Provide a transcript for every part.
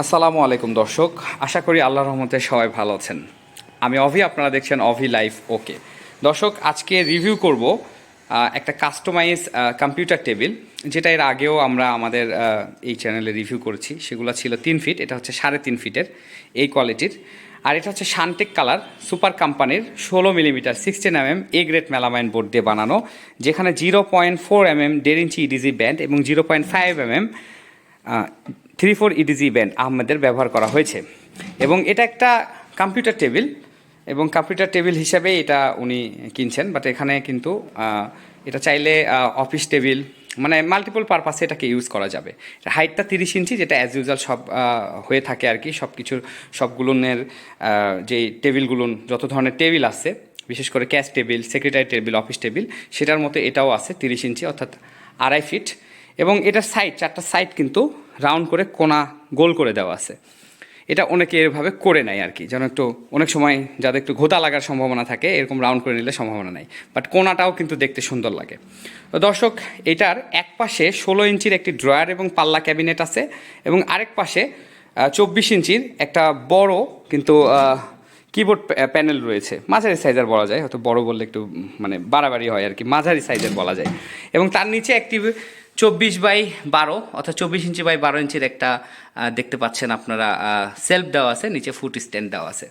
আসসালামু আলাইকুম, দর্শক। আশা করি আল্লাহর রহমতে সবাই ভালো আছেন। আমি অভি, আপনারা দেখছেন অভি লাইফ ওকে। দর্শক, আজকে রিভিউ করব একটা কাস্টমাইজ কম্পিউটার টেবিল যেটা এর আগেও আমরা আমাদের এই চ্যানেলে রিভিউ করেছি। সেগুলো ছিল তিন ফিট এটা হচ্ছে সাড়ে তিন ফিটের এই কোয়ালিটির আর এটা হচ্ছে শান্টেক কালার সুপার কোম্পানির ষোলো millimetre sixteen M M A grade melamine board দিয়ে বানানো, যেখানে zero point four M M দেড় ইঞ্চি ইডিজি ব্যান্ড এবং zero point five M M three four edge band আহমেদের ব্যবহার করা হয়েছে। এবং এটা একটা কম্পিউটার টেবিল, এবং কম্পিউটার টেবিল হিসাবে এটা উনি কিনছেন বাট এখানে কিন্তু এটা চাইলে অফিস টেবিল মানে মাল্টিপল পারপাসে এটাকে ইউজ করা যাবে। হাইটটা তিরিশ ইঞ্চি, যেটা অ্যাজ ইউজুয়াল সব হয়ে থাকে আর কি সব কিছুর সবগুলোনের যে টেবিলগুলো, যত ধরনের টেবিল আছে, বিশেষ করে cash table, secretary table, office table, সেটার মতো এটাও আছে তিরিশ ইঞ্চি, অর্থাৎ আড়াই ফিট। এবং এটার সাইড চারটা সাইড কিন্তু রাউন্ড করে কোনা গোল করে দেওয়া আছে। এটা অনেকে এভাবে করে নেয় আর কি যেন একটু অনেক সময় যাদের একটু ঘোতা লাগার সম্ভাবনা থাকে, এরকম রাউন্ড করে নিলে সম্ভাবনা নাই। বাট কোনাটাও কিন্তু দেখতে সুন্দর লাগে। তো দর্শক, এটার এক পাশে ষোলো ইঞ্চির একটি ড্রয়ার এবং পাল্লা ক্যাবিনেট আছে এবং আরেক পাশে চব্বিশ ইঞ্চির একটা বড় কিন্তু কিবোর্ড প্যানেল রয়েছে। মাঝারি সাইজের বলা যায়, হয়তো বড় বললে একটু মানে বাড়াবাড়ি হয় আর কি মাঝারি সাইজের বলা যায়। এবং তার নিচে একটি চব্বিশ বাই বারো, অর্থাৎ চব্বিশ ইঞ্চি বাই বারো ইঞ্চির একটা দেখতে পাচ্ছেন আপনারা সেলফ দেওয়া আছে, নিচে ফুট স্ট্যান্ড দেওয়া আছে।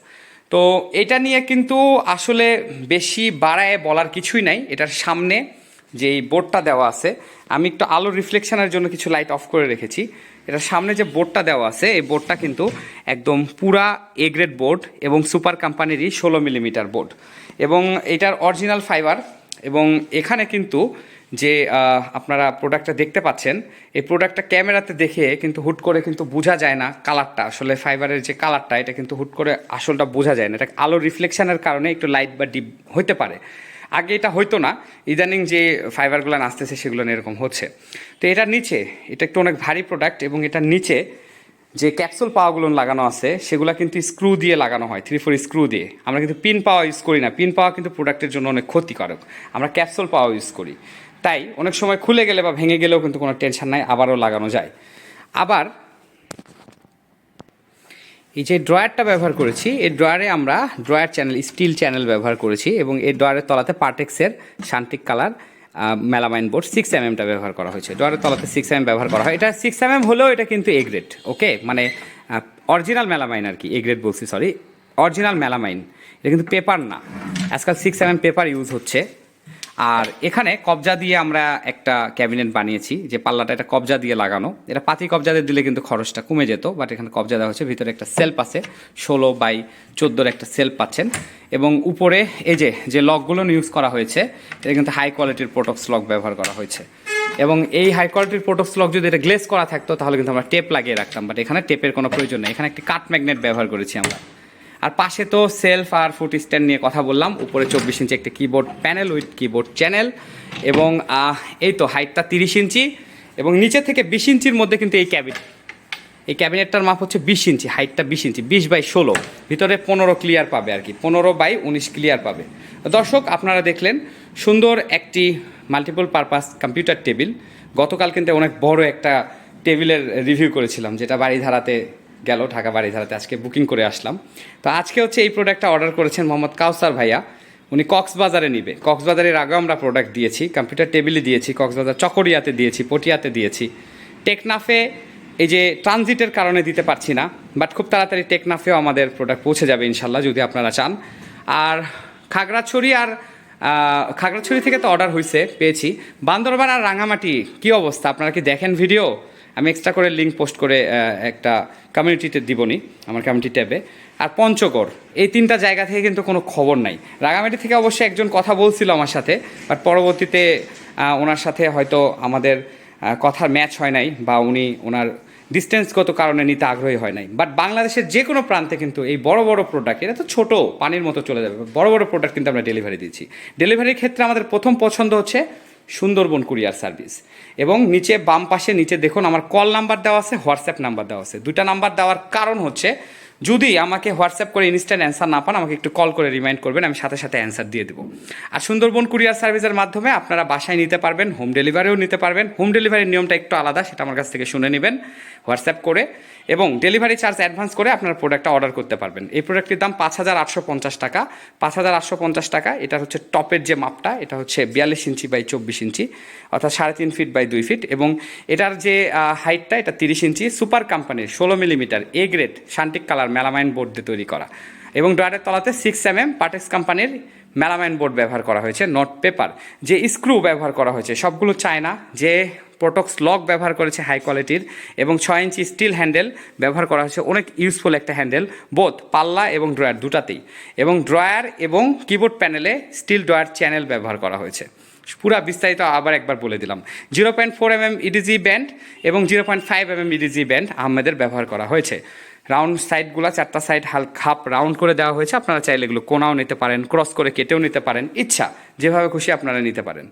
তো এটা নিয়ে কিন্তু আসলে বেশি বাড়ায় বলার কিছুই নাই। এটার সামনে যে বোর্ডটা দেওয়া আছে, আমি একটু আলো রিফ্লেকশনের জন্য কিছু লাইট অফ করে রেখেছি। এটার সামনে যে বোর্ডটা দেওয়া আছে, এই বোর্ডটা কিন্তু একদম পুরা এ গ্রেড বোর্ড এবং সুপার কোম্পানিরই ষোলো মিলিমিটার বোর্ড এবং এটার অরিজিনাল ফাইবার এবং এখানে কিন্তু যে আপনারা প্রোডাক্টটা দেখতে পাচ্ছেন, এই প্রোডাক্টটা ক্যামেরাতে দেখে কিন্তু হুট করে কিন্তু বোঝা যায় না কালারটা আসলে ফাইবারের যে কালারটা এটা কিন্তু হুট করে আসলটা বোঝা যায় না। এটা আলো রিফ্লেকশনের কারণে একটু লাইট বা ডিপ হতে পারে। আগে এটা হইতো না। ইদানিং যে ফাইবারগুলো আসতেছে সেগুলো এরকম হচ্ছে। তো এটার নিচে, এটা একটু অনেক ভারী প্রোডাক্ট এবং এটার নিচে যে ক্যাপসুল পাওয়াগুলো লাগানো আছে, সেগুলো কিন্তু স্ক্রু দিয়ে লাগানো হয় থ্রি ফোর স্ক্রু দিয়ে। আমরা কিন্তু পিন পাওয়া ইউজ করি না। পিন পাওয়া কিন্তু প্রোডাক্টের জন্য অনেক ক্ষতিকারক। আমরা ক্যাপসুল পাওয়া ইউজ করি। তাই অনেক সময় খুলে গেলে বা ভেঙে গেলেও কিন্তু কোনো টেনশন নাই, আবারও লাগানো যায়। আবার এই যে ড্রয়ারটা ব্যবহার করেছি, এই ড্রয়ারে আমরা ড্রয়ার চ্যানেল স্টিল চ্যানেল ব্যবহার করেছি এবং এই ড্রয়ারের তলাতে পার্টেক্সের শান্তিক colour melamine board six M এমটা ব্যবহার করা হয়েছে। ড্রয়ারের তলাতে সিক্স এম ব্যবহার করা হয়। এটা সিক্স এম এম হলেও এটা কিন্তু এ গ্রেড ওকে মানে অরিজিনাল মেলামাইন আর কি এ গ্রেড বলছি সরি অরিজিনাল মেলামাইন এটা কিন্তু পেপার না। আজকাল six M M paper use হচ্ছে। আর এখানে কবজা দিয়ে আমরা একটা ক্যাবিনেট বানিয়েছি, যে পাল্লাটা এটা কবজা দিয়ে লাগানো। এটা পাতি কবজা দিয়ে দিলে কিন্তু খরচটা কমে যেত বাট এখানে কবজা দেওয়া হচ্ছে, ভিতরে একটা সেলফ আছে, ষোলো বাই চোদ্দোর একটা সেলফ পাচ্ছেন। এবং উপরে এই যে যে লকগুলো ইউজ করা হয়েছে, এটা কিন্তু হাই কোয়ালিটির প্রোটক্স লক ব্যবহার করা হয়েছে। এবং এই হাই কোয়ালিটির প্রোটক্স লক যদি এটা গ্লেস করা থাকতো, তাহলে কিন্তু আমরা টেপ লাগিয়ে রাখতাম বাট এখানে টেপের কোনো প্রয়োজন নেই। এখানে একটি কাট ম্যাগনেট ব্যবহার করেছি আমরা। আর পাশে তো সেলফ আর ফুট স্ট্যান্ড নিয়ে কথা বললাম। উপরে চব্বিশ ইঞ্চি একটা keyboard panel with keyboard channel এবং এই তো হাইটটা তিরিশ ইঞ্চি এবং নিচে থেকে বিশ ইঞ্চির মধ্যে কিন্তু এই ক্যাবিন এই ক্যাবিনেটটার মাপ হচ্ছে বিশ ইঞ্চি হাইটটা বিশ ইঞ্চি, বিশ বাই ষোলো। ভিতরে পনেরো ক্লিয়ার পাবে আর কি পনেরো বাই উনিশ ক্লিয়ার পাবে। দর্শক, আপনারা দেখলেন সুন্দর একটি মাল্টিপল পারপাস কম্পিউটার টেবিল গতকাল কিন্তু অনেক বড় একটা টেবিলের রিভিউ করেছিলাম, যেটা বাড়িধারাতে গেল ঢাকা বাড়িধারাতে আজকে বুকিং করে আসলাম। তো আজকে হচ্ছে এই প্রোডাক্টটা অর্ডার করেছেন মোহাম্মদ কাউসার ভাইয়া। উনি কক্সবাজারে নিবে। কক্সবাজারের আগেও আমরা প্রোডাক্ট দিয়েছি কম্পিউটার টেবিলে দিয়েছি, কক্সবাজার চকরিয়াতে দিয়েছি, পটিয়াতে দিয়েছি। টেকনাফে এই যে ট্রানজিটের কারণে দিতে পারছি না বাট খুব তাড়াতাড়ি টেকনাফেও আমাদের প্রোডাক্ট পৌঁছে যাবে ইনশাল্লাহ, যদি আপনারা চান। আর খাগড়াছড়ি আর খাগড়াছড়ি থেকে তো অর্ডার হয়েছে পেয়েছি। বান্দরবান আর রাঙামাটি, কী অবস্থা? আপনারা কি দেখেন ভিডিও আমি এক্সট্রা করে লিঙ্ক পোস্ট করে একটা কমিউনিটিতে দিবনি, আমার কমিউনিটি ট্যাবে আর পঞ্চগড়, এই তিনটা জায়গা থেকে কিন্তু কোনো খবর নাই। রাঙামাটি থেকে অবশ্যই একজন কথা বলছিল আমার সাথে বাট পরবর্তীতে ওনার সাথে হয়তো আমাদের কথার ম্যাচ হয় নাই, বা উনি ওনার ডিস্টেন্সগত কারণে নিতে আগ্রহী হয় নাই। বাট বাংলাদেশের যে কোনো প্রান্তে কিন্তু এই বড় বড় প্রোডাক্ট এটা তো ছোটো, পানির মতো চলে যাবে, বড় বড় প্রোডাক্ট কিন্তু আমরা ডেলিভারি দিচ্ছি ডেলিভারির ক্ষেত্রে আমাদের প্রথম পছন্দ হচ্ছে সুন্দরবন কুরিয়ার সার্ভিস। এবং নিচে বাম পাশে নিচে দেখুন, আমার কল নাম্বার দেওয়া আছে, হোয়াটসঅ্যাপ নাম্বার দেওয়া আছে। দুটা নাম্বার দেওয়ার কারণ হচ্ছে যদি আমাকে হোয়াটসঅ্যাপ করে ইনস্ট্যান্ট অ্যান্সার না পান, আমাকে একটু কল করে রিমাইন্ড করবেন, আমি সাথে সাথে অ্যান্সার দিয়ে দেবো। আর সুন্দরবন কুরিয়ার সার্ভিসের মাধ্যমে আপনারা বাসায় নিতে পারবেন হোম ডেলিভারিও নিতে পারবেন। হোম ডেলিভারির নিয়মটা একটু আলাদা, সেটা আমার কাছ থেকে শুনে নেবেন, হোয়াটসঅ্যাপ করে। এবং ডেলিভারি চার্জ অ্যাডভান্স করে আপনার প্রোডাক্টটা অর্ডার করতে পারবেন। এই প্রোডাক্টটির দাম পাঁচ হাজার আটশো পঞ্চাশ টাকা। পাঁচ হাজার আটশো পঞ্চাশ টাকা, এটা হচ্ছে টপের যে মাপটা, এটা হচ্ছে বিয়াল্লিশ ইঞ্চি বাই চব্বিশ ইঞ্চি, অর্থাৎ সাড়ে তিন ফিট বাই দুই ফিট এবং এটার যে হাইটটা এটা তিরিশ ইঞ্চি। সুপার কোম্পানির ষোলো মিলিমিটার এ গ্রেড শান্টিক কালার মেলামাইন বোর্ড দিয়ে তৈরি করা। এবং ড্রয়ারের তলাতে সিক্স এম এম পাটেক্স কোম্পানির মেলামাইন বোর্ড ব্যবহার করা হয়েছে নট পেপার যে স্ক্রু ব্যবহার করা হয়েছে। সবগুলো চায়না, যে প্রোটক্স লক ব্যবহার করেছে হাই কোয়ালিটির এবং ছয় ইঞ্চি স্টিল হ্যান্ডেল ব্যবহার করা হয়েছে। অনেক ইউজফুল একটা হ্যান্ডেল বোথ পাল্লা এবং ড্রয়ার দুটাতেই। এবং ড্রয়ার এবং কিবোর্ড প্যানেলে স্টিল ড্রয়ার চ্যানেল ব্যবহার করা হয়েছে। পুরা বিস্তারিত আবার একবার বলে দিলাম। Zero point four M M edge band এবং zero point five M M edge band আহমেদের ব্যবহার করা হয়েছে। রাউন্ড সাইডগুলো চারটা সাইড হাল খাপ রাউন্ড করে দেওয়া হয়েছে। আপনারা চাইলে এগুলো কোনাও নিতে পারেন ক্রস করে কেটেও নিতে পারেন। ইচ্ছা, যেভাবে খুশি আপনারা নিতে পারেন।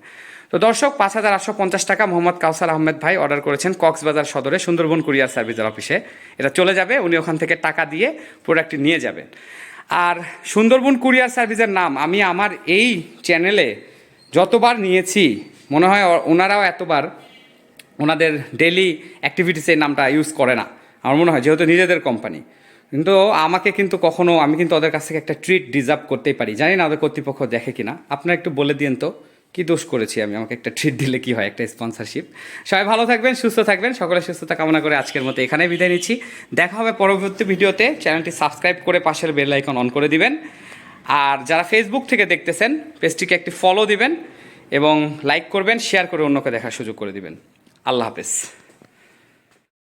তো দর্শক, পাঁচ হাজার আটশো পঞ্চাশ টাকা মোহাম্মদ কাউসার আহমেদ ভাই অর্ডার করেছেন কক্সবাজার সদরে, সুন্দরবন কুরিয়ার সার্ভিসের অফিসে এটা চলে যাবে, উনি ওখান থেকে টাকা দিয়ে প্রোডাক্টটি নিয়ে যাবেন। আর সুন্দরবন কুরিয়ার সার্ভিসের নাম, আমি আমার এই চ্যানেলে যতবার নিয়েছি, মনে হয় ওনারাও এতবার ওনাদের ডেলি অ্যাক্টিভিটিসে এই নামটা ইউজ করে না। আমার মনে হয়, যেহেতু নিজেদের কোম্পানি কিন্তু আমাকে কিন্তু কখনো, আমি কিন্তু ওদের কাছ থেকে একটা ট্রিট ডিজার্ভ করতেই পারি। জানি না ওদের কর্তৃপক্ষ দেখে কিনা। আপনারা একটু বলে দিন তো, কি দোষ করেছি আমি? আমাকে একটা ট্রিট দিলে কি হয়, একটা স্পন্সরশিপ সবাই ভালো থাকবেন, সুস্থ থাকবেন। সকলের সুস্থতা কামনা করে আজকের মতো এখানে বিদায় নিচ্ছি। দেখা হবে পরবর্তী ভিডিওতে। চ্যানেলটি সাবস্ক্রাইব করে পাশের বেল আইকন অন করে দিবেন। আর যারা ফেসবুক থেকে দেখতেছেন, পেজটিকে একটি ফলো দিবেন এবং লাইক করবেন শেয়ার করে অন্যকে দেখার সুযোগ করে দিবেন। আল্লাহ হাফেজ।